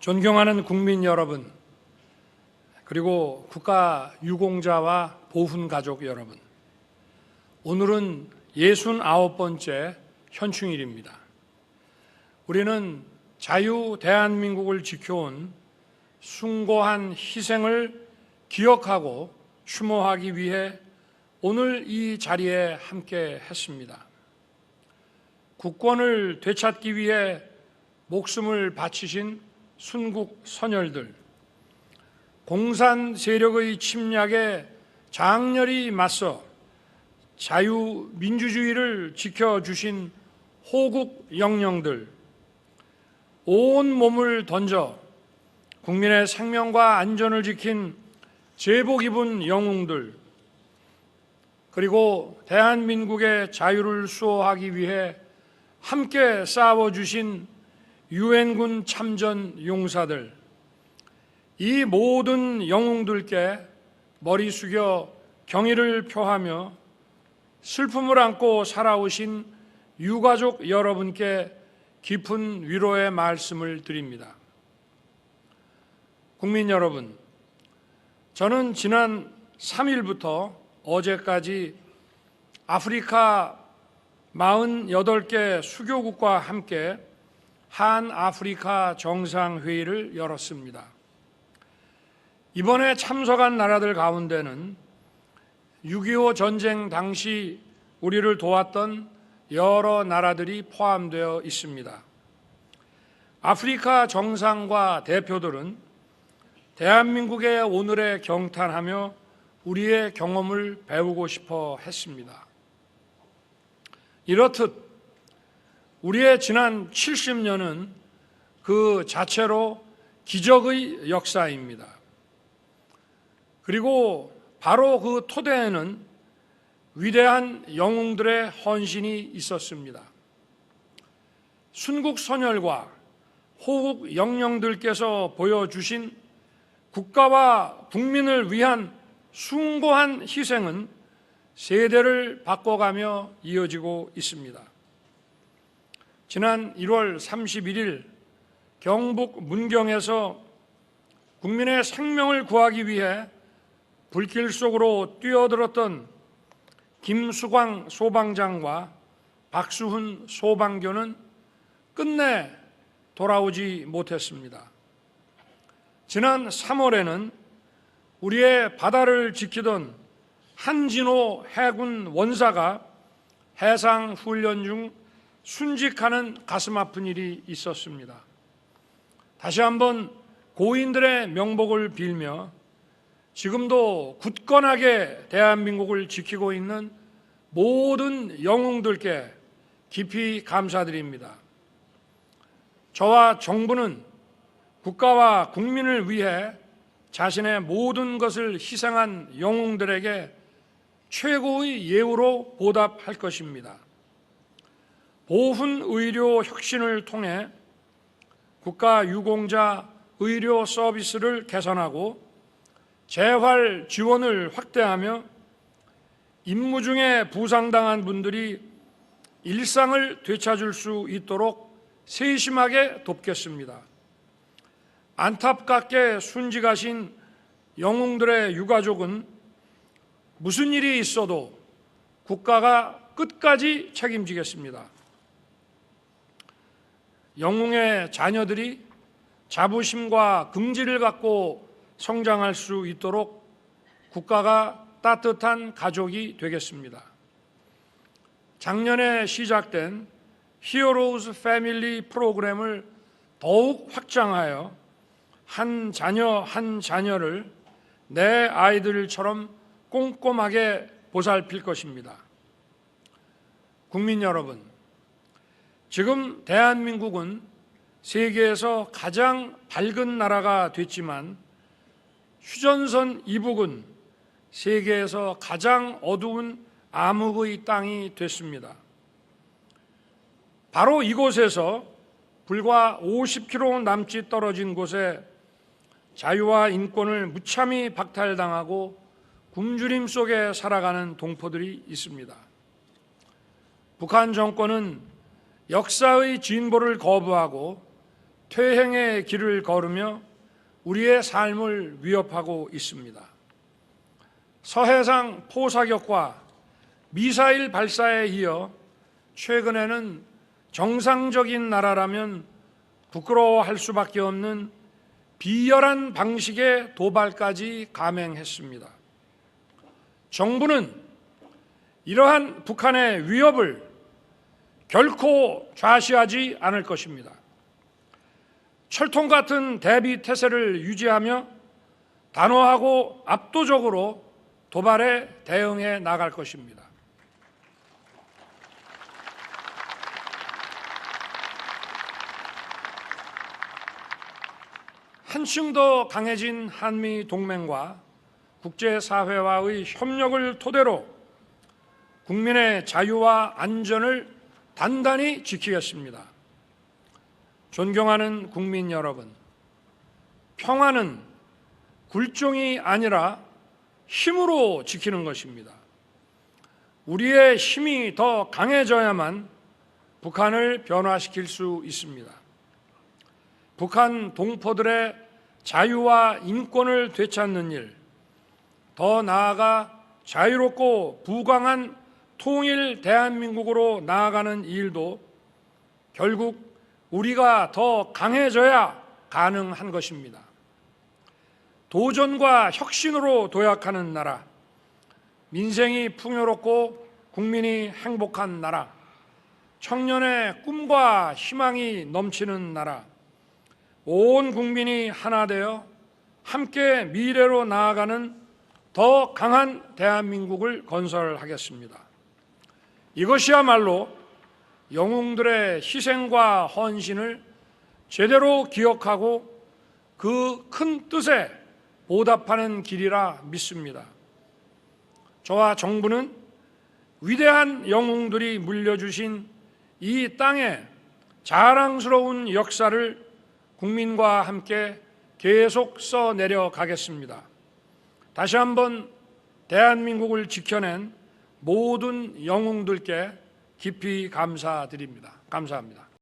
존경하는 국민 여러분, 그리고 국가 유공자와 보훈 가족 여러분, 오늘은 69번째 현충일입니다. 우리는 자유 대한민국을 지켜온 숭고한 희생을 기억하고 추모하기 위해 오늘 이 자리에 함께 했습니다. 국권을 되찾기 위해 목숨을 바치신 순국 선열들, 공산 세력의 침략에 장렬히 맞서 자유민주주의를 지켜주신 호국 영령들, 온 몸을 던져 국민의 생명과 안전을 지킨 제복 입은 영웅들, 그리고 대한민국의 자유를 수호하기 위해 함께 싸워주신 유엔군 참전 용사들, 이 모든 영웅들께 머리 숙여 경의를 표하며 슬픔을 안고 살아오신 유가족 여러분께 깊은 위로의 말씀을 드립니다. 국민 여러분, 저는 지난 3일부터 어제까지 아프리카 48개 수교국과 함께 한 아프리카 정상회의를 열었습니다. 이번에 참석한 나라들 가운데는 6.25 전쟁 당시 우리를 도왔던 여러 나라들이 포함되어 있습니다. 아프리카 정상과 대표들은 대한민국의 오늘에 경탄하며 우리의 경험을 배우고 싶어 했습니다. 이렇듯 우리의 지난 70년은 그 자체로 기적의 역사입니다. 그리고 바로 그 토대에는 위대한 영웅들의 헌신이 있었습니다. 순국 선열과 호국 영령들께서 보여주신 국가와 국민을 위한 숭고한 희생은 세대를 바꿔가며 이어지고 있습니다. 지난 1월 31일 경북 문경에서 국민의 생명을 구하기 위해 불길 속으로 뛰어들었던 김수광 소방장과 박수훈 소방교는 끝내 돌아오지 못했습니다. 지난 3월에는 우리의 바다를 지키던 한진호 해군 원사가 해상 훈련 중 순직하는 가슴 아픈 일이 있었습니다. 다시 한번 고인들의 명복을 빌며 지금도 굳건하게 대한민국을 지키고 있는 모든 영웅들께 깊이 감사드립니다. 저와 정부는 국가와 국민을 위해 자신의 모든 것을 희생한 영웅들에게 최고의 예우로 보답할 것입니다. 보훈 의료 혁신을 통해 국가 유공자 의료 서비스를 개선하고 재활 지원을 확대하며 임무 중에 부상당한 분들이 일상을 되찾을 수 있도록 세심하게 돕겠습니다. 안타깝게 순직하신 영웅들의 유가족은 무슨 일이 있어도 국가가 끝까지 책임지겠습니다. 영웅의 자녀들이 자부심과 긍지를 갖고 성장할 수 있도록 국가가 따뜻한 가족이 되겠습니다. 작년에 시작된 히어로우즈 패밀리 프로그램을 더욱 확장하여 한 자녀 한 자녀를 내 아이들처럼 꼼꼼하게 보살필 것입니다. 국민 여러분, 지금 대한민국은 세계에서 가장 밝은 나라가 됐지만 휴전선 이북은 세계에서 가장 어두운 암흑의 땅이 됐습니다. 바로 이곳에서 불과 50km 남짓 떨어진 곳에 자유와 인권을 무참히 박탈당하고 굶주림 속에 살아가는 동포들이 있습니다. 북한 정권은 역사의 진보를 거부하고 퇴행의 길을 걸으며 우리의 삶을 위협하고 있습니다. 서해상 포사격과 미사일 발사에 이어 최근에는 정상적인 나라라면 부끄러워할 수밖에 없는 비열한 방식의 도발까지 감행했습니다. 정부는 이러한 북한의 위협을 결코 좌시하지 않을 것입니다. 철통 같은 대비 태세를 유지하며 단호하고 압도적으로 도발에 대응해 나갈 것입니다. 한층 더 강해진 한미 동맹과 국제사회와의 협력을 토대로 국민의 자유와 안전을 단단히 지키겠습니다. 존경하는 국민 여러분, 평화는 굴종이 아니라 힘으로 지키는 것입니다. 우리의 힘이 더 강해져야만 북한을 변화시킬 수 있습니다. 북한 동포들의 자유와 인권을 되찾는 일, 더 나아가 자유롭고 부강한 통일 대한민국으로 나아가는 일도 결국 우리가 더 강해져야 가능한 것입니다. 도전과 혁신으로 도약하는 나라, 민생이 풍요롭고 국민이 행복한 나라, 청년의 꿈과 희망이 넘치는 나라, 온 국민이 하나 되어 함께 미래로 나아가는 더 강한 대한민국을 건설하겠습니다. 이것이야말로 영웅들의 희생과 헌신을 제대로 기억하고 그 큰 뜻에 보답하는 길이라 믿습니다. 저와 정부는 위대한 영웅들이 물려주신 이 땅의 자랑스러운 역사를 국민과 함께 계속 써 내려 가겠습니다. 다시 한번 대한민국을 지켜낸 모든 영웅들께 깊이 감사드립니다. 감사합니다.